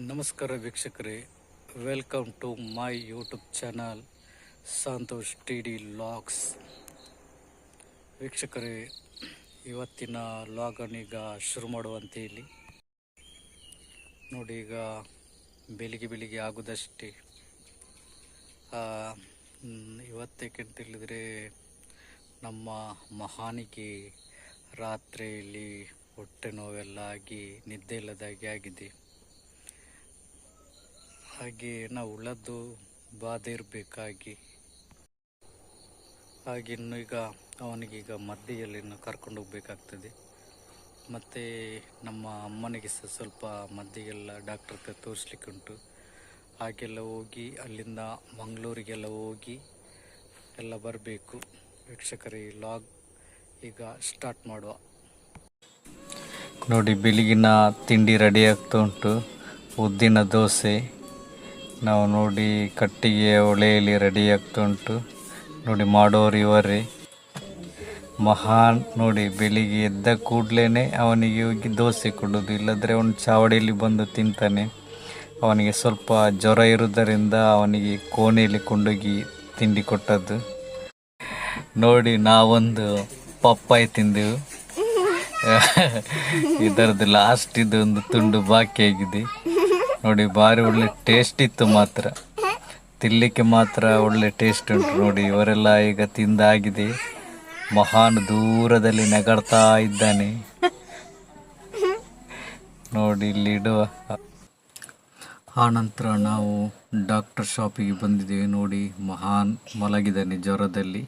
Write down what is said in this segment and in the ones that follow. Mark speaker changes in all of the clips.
Speaker 1: ನಮಸ್ಕಾರ ವೀಕ್ಷಕರೇ. Welcome to my YouTube channel Santosh T D logs ವೀಕ್ಷಕರೇ ಇವತ್ತಿನ ಲಾಗನ್ ಈಗ ಶುರು ಮಾಡುವಂತೆ ಇಲ್ಲಿ ನೋಡಿ ಈಗ ಬೆಳಿಗ್ಗೆ ಬೆಳಿಗ್ಗೆ ಆಗೋದಷ್ಟೇ. ಆ, ಇವತ್ತೇಕೆ ಅಂತ ಹೇಳಿದರೆ ನಮ್ಮ ಮಹಾನಿಗೆ ರಾತ್ರಿಯಲ್ಲಿ ಹೊಟ್ಟೆ ನೋವೆಲ್ಲ ಆಗಿ ನಿದ್ದೆ ಇಲ್ಲದಾಗಿ ಆಗಿದೆ. ಹಾಗೆ ನಾವು ಬಾಧೆ ಇರಬೇಕಾಗಿ ಹಾಗೆ ಇನ್ನು ಈಗ ಅವನಿಗೀಗ ಮದ್ದಿಗೆಲ್ಲ ಕರ್ಕೊಂಡು ಹೋಗಬೇಕಾಗ್ತದೆ. ಮತ್ತು ನಮ್ಮ ಅಮ್ಮನಿಗೆ ಸಹ ಸ್ವಲ್ಪ ಮದ್ದಿಗೆಲ್ಲ ಡಾಕ್ಟರ್ ಹತ್ರ ತೋರಿಸ್ಲಿಕ್ಕೆ ಉಂಟು. ಹಾಗೆಲ್ಲ ಹೋಗಿ ಅಲ್ಲಿಂದ ಮಂಗಳೂರಿಗೆಲ್ಲ ಹೋಗಿ ಎಲ್ಲ ಬರಬೇಕು. ವೀಕ್ಷಕರೇ ಲಾಗ್ ಈಗ ಸ್ಟಾರ್ಟ್ ಮಾಡುವ. ನೋಡಿ, ಬೆಳಗಿನ ತಿಂಡಿ ರೆಡಿ ಆಗ್ತಾ ಉಂಟು. ಉದ್ದಿನ ದೋಸೆ. ನಾವು ನೋಡಿ ಕಟ್ಟಿಗೆ ಒಳೆಯಲ್ಲಿ ರೆಡಿ ಆಗ್ತಾ ಉಂಟು ನೋಡಿ ಮಾಡೋರು ಇವರೇ. ಮಹಾನ್ ನೋಡಿ, ಬೆಳಿಗ್ಗೆ ಎದ್ದ ಕೂಡಲೇ ಅವನಿಗೆ ಹೋಗಿ ದೋಸೆ ಕೊಡೋದು. ಇಲ್ಲದ್ರೆ ಅವನು ಚಾವಡಿಯಲ್ಲಿ ಬಂದು ತಿಂತಾನೆ. ಅವನಿಗೆ ಸ್ವಲ್ಪ ಜ್ವರ ಇರುವುದರಿಂದ ಅವನಿಗೆ ಕೋಣೆಯಲ್ಲಿ ಕೊಂಡೋಗಿ ತಿಂಡಿ ಕೊಟ್ಟದ್ದು. ನೋಡಿ, ನಾವೊಂದು ಪಪ್ಪಾಯಿ ತಿಂದೆವು. ಇದರದ್ದು ಲಾಸ್ಟ್ ಇದು ಒಂದು ತುಂಡು ಬಾಕಿ ಆಗಿದೆ. ನೋಡಿ, ಭಾರಿ ಒಳ್ಳೆ ಟೇಸ್ಟ್ ಇತ್ತು ಮಾತ್ರ. ತಿನ್ನಲಿಕ್ಕೆ ಮಾತ್ರ ಒಳ್ಳೆ ಟೇಸ್ಟ್ ಉಂಟು ನೋಡಿ, ಇವರೆಲ್ಲ ಈಗ ತಿಂದಾಗಿದೆ. ಮಹಾನ್ ದೂರದಲ್ಲಿ ನಗಡ್ತಾ ಇದ್ದಾನೆ. ನೋಡಿ, ಇಲ್ಲಿ ಇಡುವ. ಆ ನಂತರ ನಾವು ಡಾಕ್ಟರ್ ಶಾಪಿಗೆ ಬಂದಿದ್ದೇವೆ ನೋಡಿ, ಮಹಾನ್ ಮಲಗಿದ್ದಾನೆ ಜ್ವರದಲ್ಲಿ.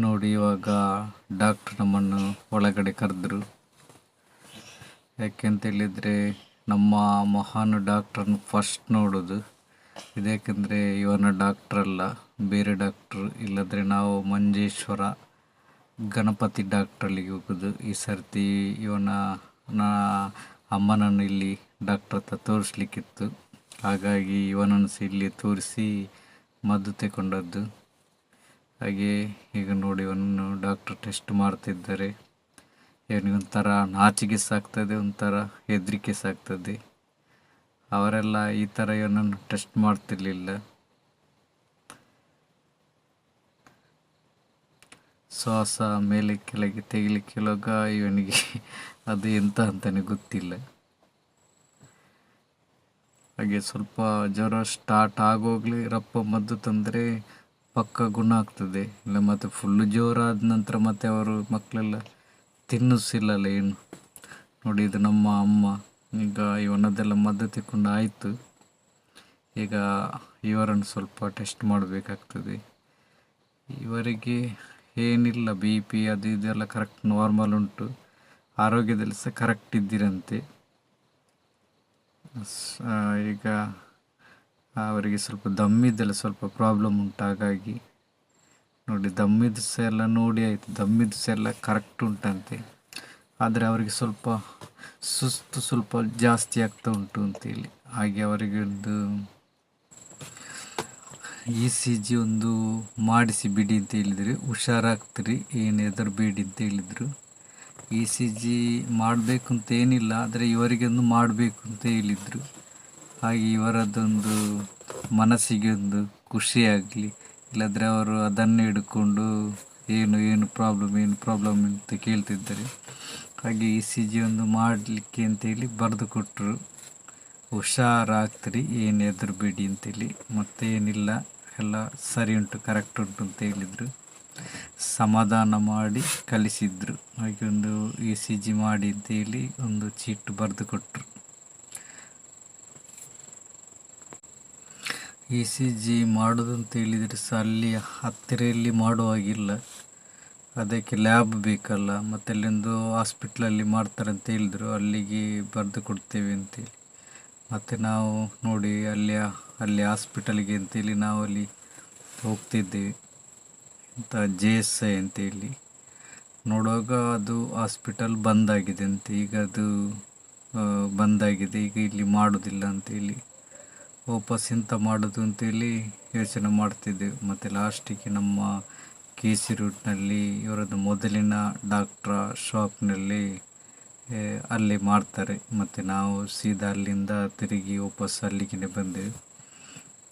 Speaker 1: ನೋಡಿ, ಇವಾಗ ಡಾಕ್ಟರ್ ನಮ್ಮನ್ನು ಒಳಗಡೆ ಕರೆದ್ರು. ಯಾಕೆಂತ ಹೇಳಿದರೆ ನಮ್ಮ ಮಹಾನ್ ಡಾಕ್ಟ್ರನ್ನ ಫಸ್ಟ್ ನೋಡೋದು. ಇದ್ಯಾಕೆಂದರೆ ಇವನ ಡಾಕ್ಟ್ರಲ್ಲ ಬೇರೆ ಡಾಕ್ಟ್ರು ಇಲ್ಲದ್ರೆ ನಾವು ಮಂಜೇಶ್ವರ ಗಣಪತಿ ಡಾಕ್ಟ್ರಲ್ಲಿಗೆ ಹೋಗೋದು. ಈ ಸರ್ತಿ ಇವನ ನಾ ಅಮ್ಮನನ್ನು ಇಲ್ಲಿ ಡಾಕ್ಟ್ರ್ ಹತ್ರ ತೋರಿಸ್ಲಿಕ್ಕಿತ್ತು. ಹಾಗಾಗಿ ಇವನನ್ನು ಸಹ ಇಲ್ಲಿ ತೋರಿಸಿ ಮದ್ದು ತಗೊಂಡದ್ದು ಹಾಗೆ ಈಗ ನೋಡಿ ಇವನನ್ನು ಡಾಕ್ಟ್ರ್ ಟೆಸ್ಟ್ ಮಾಡ್ತಿದ್ದಾರೆ. ಇವನಿಗೆ ಒಂಥರ ನಾಚಿಕೆ ಸಾಕ್ತದೆ, ಒಂಥರ ಹೆದರಿಕೆ ಸಾಕ್ತದೆ. ಅವರೆಲ್ಲ ಈ ಥರ ಇವನನ್ನು ಟೆಸ್ಟ್ ಮಾಡ್ತಿರ್ಲಿಲ್ಲ. ಶ್ವಾಸ ಮೇಲೆ ಕೆಳಗೆ ತೆಗಿಲಿಕ್ಕೆ ಹೇಳುವಾಗ ಇವನಿಗೆ ಅದು ಎಂತ ಅಂತಲೇ ಗೊತ್ತಿಲ್ಲ. ಹಾಗೆ ಸ್ವಲ್ಪ ಜ್ವರ ಸ್ಟಾರ್ಟ್ ಆಗೋಗ್ಲಿ ರಪ್ಪ ಮದ್ದು ತಂದರೆ ಪಕ್ಕ ಗುಣ ಆಗ್ತದೆ. ಇಲ್ಲ ಮತ್ತು ಫುಲ್ಲು ಜೋರಾದ ನಂತರ ಮತ್ತೆ ಅವರು ಮಕ್ಕಳೆಲ್ಲ ತಿನ್ನಿಸಿಲ್ಲಲ್ಲ ಏನು ನೋಡಿ, ಇದು ನಮ್ಮ ಅಮ್ಮ. ಈಗ ಇವನದೆಲ್ಲ ಮದ್ದು ತಿಕ್ಕೊಂಡು ಆಯಿತು. ಈಗ ಇವರನ್ನು ಸ್ವಲ್ಪ ಟೆಸ್ಟ್ ಮಾಡಬೇಕಾಗ್ತದೆ. ಇವರಿಗೆ ಏನಿಲ್ಲ ಬಿ ಪಿ ಅದು ಇದೆಲ್ಲ ಕರೆಕ್ಟ್ ನಾರ್ಮಲ್ ಉಂಟು. ಆರೋಗ್ಯದಲ್ಲಿ ಸಹ ಕರೆಕ್ಟ್ ಇದ್ದಿರಂತೆ. ಈಗ ಅವರಿಗೆ ಸ್ವಲ್ಪ ದಮ್ಮಿದ್ದೆಲ್ಲ ಸ್ವಲ್ಪ ಪ್ರಾಬ್ಲಮ್ ಉಂಟು ಹಾಗಾಗಿ ನೋಡಿ, ದಮ್ಮಿದ ಎಲ್ಲ ನೋಡಿ ಆಯಿತು. ದಮ್ಮಿದ ಎಲ್ಲ ಕರೆಕ್ಟ್ ಉಂಟಂತೆ. ಆದರೆ ಅವರಿಗೆ ಸ್ವಲ್ಪ ಸುಸ್ತು ಸ್ವಲ್ಪ ಜಾಸ್ತಿ ಆಗ್ತಾ ಉಂಟು ಅಂತೇಳಿ. ಹಾಗೆ ಅವರಿಗೆ ಒಂದು ಇ ಸಿ ಜಿ ಒಂದು ಮಾಡಿಸಿ ಬಿಡಿ ಅಂತ ಹೇಳಿದರೆ. ಹುಷಾರಾಗ್ತೀರಿ, ಏನು ಹೆದರಬೇಡಿ ಅಂತ ಹೇಳಿದರು. ಇ ಸಿ ಜಿ ಮಾಡಬೇಕು ಅಂತ ಏನಿಲ್ಲ, ಆದರೆ ಇವರಿಗೆ ಒಂದು ಮಾಡಬೇಕು ಅಂತ ಹೇಳಿದರು. ಹಾಗೆ ಇವರದ್ದೊಂದು ಮನಸ್ಸಿಗೆ ಒಂದು ಖುಷಿಯಾಗಲಿ ಇಲ್ಲದ್ರೆ ಅವರು ಅದನ್ನೇ ಹಿಡ್ಕೊಂಡು ಏನು ಏನು ಪ್ರಾಬ್ಲಮ್ ಏನು ಪ್ರಾಬ್ಲಮ್ ಅಂತ ಕೇಳ್ತಿದ್ದಾರೆ. ಹಾಗೆ ಇ ಸಿ ಜಿ ಒಂದು ಮಾಡಲಿಕ್ಕೆ ಅಂತೇಳಿ ಬರೆದು ಕೊಟ್ಟರು ಹುಷಾರಾಗ್ತೀರಿ, ಏನು ಹೆದರಬೇಡಿ ಅಂತೇಳಿ ಮತ್ತೇನಿಲ್ಲ, ಎಲ್ಲ ಸರಿ ಉಂಟು ಕರೆಕ್ಟ್ ಉಂಟು ಅಂತ ಹೇಳಿದರು. ಸಮಾಧಾನ ಮಾಡಿ ಕಲಿಸಿದ್ರು. ಹಾಗೆ ಒಂದು ಇ ಸಿ ಜಿ ಮಾಡಿ ಅಂತೇಳಿ ಒಂದು ಚೀಟ್ ಬರೆದು ಕೊಟ್ಟರು ಇ ಸಿ ಜಿ ಮಾಡೋದು ಅಂತ ಹೇಳಿದರೆ ಸಹ ಅಲ್ಲಿ ಹತ್ತಿರಲ್ಲಿ ಮಾಡುವಾಗಿಲ್ಲ ಅದಕ್ಕೆ ಲ್ಯಾಬ್ ಬೇಕಲ್ಲ, ಮತ್ತು ಅಲ್ಲೊಂದು ಹಾಸ್ಪಿಟ್ಲಲ್ಲಿ ಮಾಡ್ತಾರೆ ಅಂತ ಹೇಳಿದರು, ಅಲ್ಲಿಗೆ ಬರೆದು ಕೊಡ್ತೇವೆ ಅಂತೇಳಿ ಮತ್ತು ನಾವು ನೋಡಿ ಅಲ್ಲಿ ಅಲ್ಲಿ ಹಾಸ್ಪಿಟಲ್ಗೆ ಅಂತೇಳಿ ನಾವು ಅಲ್ಲಿ ಹೋಗ್ತಿದ್ದೇವೆ. ಅಂತ ಜೆ ಎಸ್ ಐ ಅಂತೇಳಿ ನೋಡುವಾಗ ಅದು ಹಾಸ್ಪಿಟಲ್ ಬಂದಾಗಿದೆ ಅಂತ, ಈಗ ಅದು ಬಂದಾಗಿದೆ ಈಗ ಇಲ್ಲಿ ಮಾಡೋದಿಲ್ಲ ಅಂತೇಳಿ ವಾಪಸ್ ಎಂತ ಮಾಡೋದು ಅಂತೇಳಿ ಯೋಚನೆ ಮಾಡ್ತಿದ್ದೆವು ಮತ್ತು ಲಾಸ್ಟಿಗೆ ನಮ್ಮ ಕೆ ಸಿ ರೂಟ್ನಲ್ಲಿ ಇವರದ್ದು ಮೊದಲಿನ ಡಾಕ್ಟ್ರ ಶಾಪ್ನಲ್ಲಿ ಅಲ್ಲಿ ಮಾಡ್ತಾರೆ. ಮತ್ತು ನಾವು ಸೀದಾ ಅಲ್ಲಿಂದ ತಿರುಗಿ ವಾಪಸ್ ಅಲ್ಲಿಗೆ ಬಂದೆವು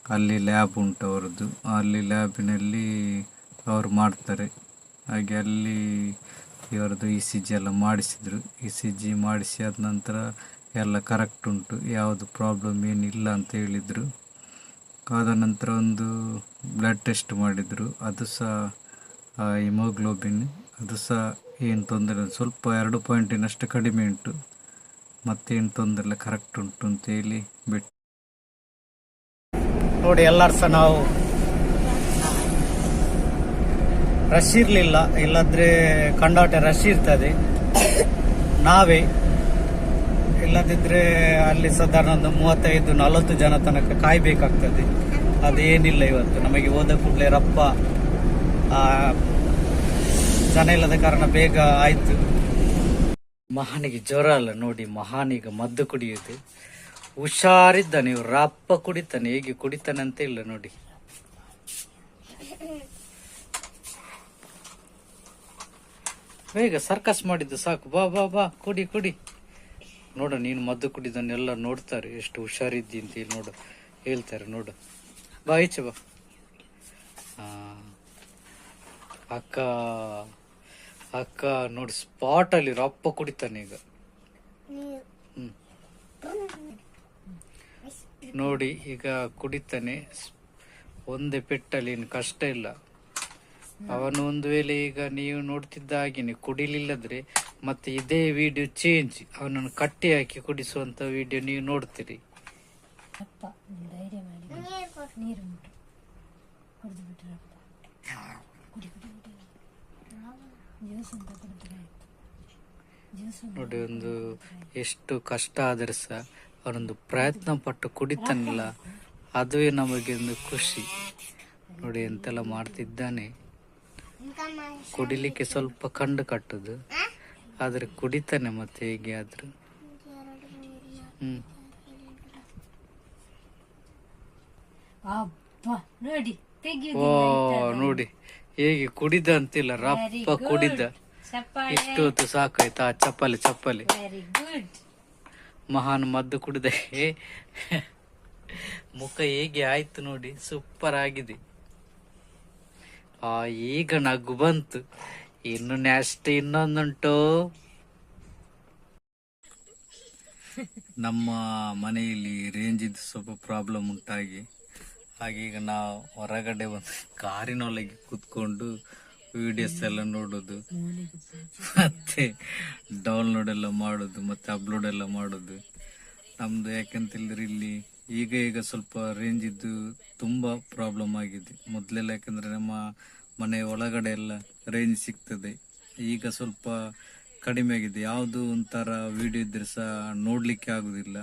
Speaker 1: ಅಲ್ಲಿ ಲ್ಯಾಬ್ ಉಂಟು ಅವರದ್ದು. ಅಲ್ಲಿ ಲ್ಯಾಬಿನಲ್ಲಿ ಅವರು ಮಾಡ್ತಾರೆ. ಹಾಗೆ ಅಲ್ಲಿ ಇವರದ್ದು ಇ ಸಿ ಜಿ ಎಲ್ಲ ಮಾಡಿಸಿದರು. ಇ ಸಿ ಜಿ ಮಾಡಿಸಿ ಆದ ನಂತರ ಎಲ್ಲ ಕರೆಕ್ಟ್ ಉಂಟು. ಯಾವುದು ಪ್ರಾಬ್ಲಮ್ ಏನಿಲ್ಲ ಅಂತ ಹೇಳಿದರು. ಆದ ನಂತರ ಒಂದು ಬ್ಲಡ್ ಟೆಸ್ಟ್ ಮಾಡಿದರು. ಅದು ಸಹ ಹಿಮೋಗ್ಲೋಬಿನ್ ಅದು ಸಹ ಏನು ತೊಂದರೆ. ಸ್ವಲ್ಪ ಎರಡು ಪಾಯಿಂಟಿನಷ್ಟು ಕಡಿಮೆ ಉಂಟು. ಮತ್ತೇನು ತೊಂದರೆ ಇಲ್ಲ. ಕರೆಕ್ಟ್ ಉಂಟು ಅಂತ ಹೇಳಿ ಬಿಟ್ಟು
Speaker 2: ನೋಡಿ, ಎಲ್ಲರೂ ಸಹ ನಾವು ರಶ್ ಇರಲಿಲ್ಲ. ಇಲ್ಲದ್ರೆ ಕಂಡಾಟ ರಶ್ ಇರ್ತದೆ. ನಾವೇ ಇಲ್ಲದಿದ್ರೆ ಅಲ್ಲಿ ಸಾಧಾರಣ ಒಂದು ಮೂವತ್ತೈದು, ನಲವತ್ತು ಜನ ತನಕ ಕಾಯ್ಬೇಕಾಗ್ತದೆ. ಅದೇನಿಲ್ಲ ಇವತ್ತು. ನಮಗೆ ಹೋದ ಕೂಡಲೇ ರಪ್ಪ ಜನ ಇಲ್ಲದ ಕಾರಣ ಬೇಗ ಆಯ್ತು. ಮಹಾನಿಗೆ ಜ್ವರ ಅಲ್ಲ ನೋಡಿ, ಮಹಾನಿಗೆ ಮದ್ದು ಕುಡಿಯುತ್ತೆ. ಹುಷಾರಿದ್ದಾನೆ ನೀವು ರಪ್ಪ ಕುಡಿತಾನೆ, ಹೇಗೆ ಕುಡಿತಾನೆ ಅಂತ ಇಲ್ಲ ನೋಡಿ. ಬೇಗ ಸರ್ಕಸ್ ಮಾಡಿದ್ದು ಸಾಕು. ಬಾ ಬಾ ಬಾ, ಕುಡಿ ಕುಡಿ. ನೋಡು, ನೀನು ಮದ್ದು ಕುಡಿದನ್ನೆಲ್ಲ ನೋಡ್ತಾರೆ. ಎಷ್ಟು ಹುಷಾರಿದ್ದಿ ಅಂತ ಹೇಳಿ ನೋಡು, ಹೇಳ್ತಾರೆ ನೋಡು. ಬಾ, ಈಚೆ ಬಾ. ಅಕ್ಕ ಅಕ್ಕ ನೋಡಿ ಸ್ಪಾಟ್ ಅಲ್ಲಿ ರಪ್ಪ ಕುಡಿತಾನೆ ಈಗ. ನೋಡಿ, ಈಗ ಕುಡಿತಾನೆ. ಒಂದೇ ಪೆಟ್ಟಲ್ಲಿ ಏನು ಕಷ್ಟ ಇಲ್ಲ. ಅವನು ಒಂದು ವೇಳೆ ಈಗ ನೀವು ನೋಡ್ತಿದ್ದ ಹಾಗೇನೆ ಕುಡಿಲಿಲ್ಲದ್ರೆ ಮತ್ತೆ ಇದೇ ವಿಡಿಯೋ ಚೇಂಜ್ ಅವನನ್ನು ಕಟ್ಟಿ ಹಾಕಿ ಕುಡಿಸುವಂತ ವಿಡಿಯೋ ನೀವು ನೋಡ್ತೀರಿ.
Speaker 3: ಅಪ್ಪ ನೀನು ಧೈರ್ಯ ಮಾಡಿ. ನೀರು ಉಂಟು. ಕುಡಿದು ಬಿಟ್ರಪ್ಪ ಕುಡಿ ಕುಡಿ ಕುಡಿ. ಜ್ಯೂಸ್ ಅಂತ ಕುಡಿದ್ರೆ ಆಯ್ತು. ಜ್ಯೂಸ್
Speaker 1: ನೋಡಿ ಒಂದು ಎಷ್ಟು ಕಷ್ಟ ಆದರೂ ಸಹ ಅವನೊಂದು ಪ್ರಯತ್ನ ಪಟ್ಟು ಕುಡಿತಾನಿಲ್ಲ ಅದುವೇ ನಮಗೆ ಒಂದು ಖುಷಿ. ನೋಡಿ ಎಂತೆಲ್ಲ ಮಾಡ್ತಿದ್ದಾನೆ. ಕುಡಿಲಿಕ್ಕೆ ಸ್ವಲ್ಪ ಕಂಡು ಕಟ್ಟುದು. ಆದ್ರೆ ಕುಡಿತಾನೆ ಮತ್ತೆ ಹೇಗೆ ಆದ್ರೂ.
Speaker 3: ತೆಗಿಯುದು
Speaker 1: ಓ ನೋಡಿ ಹೇಗೆ ಕುಡಿದ ಅಂತಿಲ್ಲ ರಪ್ಪ ಕುಡಿದ.
Speaker 3: ಇಷ್ಟೊತ್ತು
Speaker 1: ಇಷ್ಟು ಹೊತ್ತು ಸಾಕಾಯ್ತಾ ಚಪ್ಪಲಿ. ಚಪ್ಪಲಿ ಮಹಾನ್ ಮದ್ದು ಕುಡಿದ ಮುಖ ಹೇಗೆ ಆಯ್ತು ನೋಡಿ ಸೂಪರ್ ಆಗಿದೆ. ಆ, ಈಗ ನಗು ಬಂತು. ಇನ್ನು ನೆಕ್ಸ್ಟ್ ಇನ್ನೊಂದುಂಟು. ನಮ್ಮ ಮನೆಯಲ್ಲಿ ರೇಂಜಿದ್ದು ಸ್ವಲ್ಪ ಪ್ರಾಬ್ಲಮ್ ಉಂಟಾಗಿ. ಹಾಗೀಗ ನಾವು ಹೊರಗಡೆ ಒಂದು ಕಾರಿನೊಳಗೆ ಕೂತ್ಕೊಂಡು ವಿಡಿಯೋಸ್ ಎಲ್ಲ ನೋಡೋದು. ಮತ್ತೆ ಡೌನ್ಲೋಡ್ ಎಲ್ಲ ಮಾಡೋದು, ಮತ್ತೆ ಅಪ್ಲೋಡ್ ಎಲ್ಲ ಮಾಡೋದು. ನಮ್ದು ಯಾಕಂತೇಳಿದ್ರೆ ಇಲ್ಲಿ ಈಗ ಈಗ ಸ್ವಲ್ಪ ರೇಂಜ್ ಇದ್ದು ತುಂಬಾ ಪ್ರಾಬ್ಲಮ್ ಆಗಿದೆ. ಮೊದಲೆಲ್ಲ ಯಾಕಂದ್ರೆ ನಮ್ಮ ಮನೆ ಒಳಗಡೆ ಎಲ್ಲ ರೇಂಜ್ ಸಿಗ್ತದೆ. ಈಗ ಸ್ವಲ್ಪ ಕಡಿಮೆ ಆಗಿದೆ. ಯಾವುದು ಒಂಥರ ವಿಡಿಯೋ ಇದ್ರೆ ಸಹ ನೋಡ್ಲಿಕ್ಕೆ ಆಗುದಿಲ್ಲ.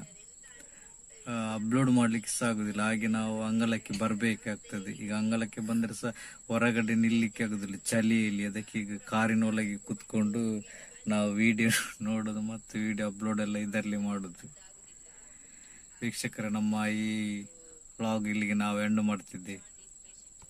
Speaker 1: ಅಪ್ಲೋಡ್ ಮಾಡ್ಲಿಕ್ಕೆ ಸಹ ಆಗುದಿಲ್ಲ. ಹಾಗೆ ನಾವು ಅಂಗಳಕ್ಕೆ ಬರಬೇಕಾಗ್ತದೆ. ಈಗ ಅಂಗಳಕ್ಕೆ ಬಂದ್ರೆ ಸಹ ಹೊರಗಡೆ ನಿಲ್ಲಿಕ್ಕೆ ಆಗುದಿಲ್ಲ. ಚಳಿಯಲ್ಲಿ ಅದಕ್ಕೆ ಈಗ ಕಾರಿನೊಳಗೆ ಕುತ್ಕೊಂಡು ನಾವು ವಿಡಿಯೋ ನೋಡೋದು ಮತ್ತು ವಿಡಿಯೋ ಅಪ್ಲೋಡ್ ಎಲ್ಲ ಇದರಲ್ಲಿ ಮಾಡೋದು. ವೀಕ್ಷಕರ ನಮ್ಮ ಈ ಬ್ಲಾಗ್ ಇಲ್ಲಿಗೆ ನಾವು ಎಂಡ್ ಮಾಡ್ತಿದ್ದೇವೆ